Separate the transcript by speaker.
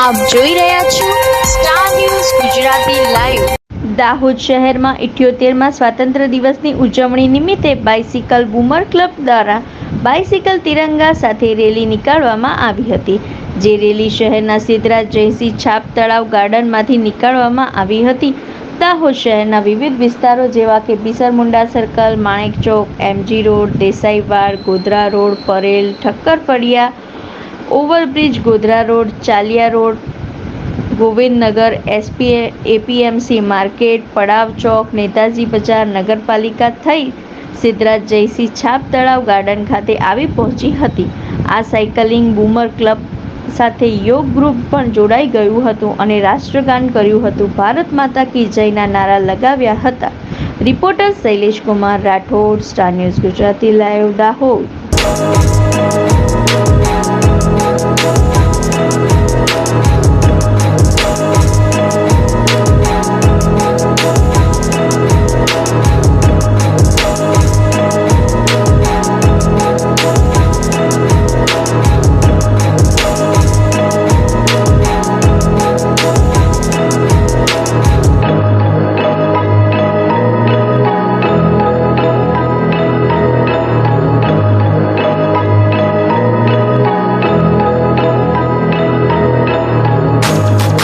Speaker 1: આપ જોઈ રહ્યા છો Star news Gujarati live
Speaker 2: Dahod શહેરમાં ઇઠ્યોતેરમાં સ્વાતંત્ર્ય દિવસની ઉજવણી નિમિત્તે બાઇસિકલ બુમર ક્લબ દ્વારા બાઇસિકલ તિરંગા સાથે રેલી નીકાળવામાં આવી હતી, જે રેલી શહેરના સિદ્ધરાજ જયસિંહ છાપ તળાવ ગાર્ડનમાંથી નીકાળવામાં આવી હતી. દાહોદ શહેરના વિવિધ વિસ્તારો જેવા કે Bisarmunda circle Manek Chowk MG road Desaiwad Godhra road, Parel, Thakkar Faliya overbridge, Godhra road, Chaliya road, Govindnagar, SP, APMC, market, Padav Chowk, Netaji બજાર, નગરપાલિકા થઈ સિદ્ધરાજ જયસિંહ છાપ તળાવ ગાર્ડન ખાતે આવી પહોંચી હતી. આ સાયકલિંગ બુમર ક્લબ સાથે યોગ ગ્રુપ પણ જોડાઈ ગયું હતું અને રાષ્ટ્રગાન કર્યું હતું. ભારત માતા કી જયના નારા લગાવ્યા હતા. Reporter Shailesh Kumar Rathod, Star News Gujarati, live, Dahod.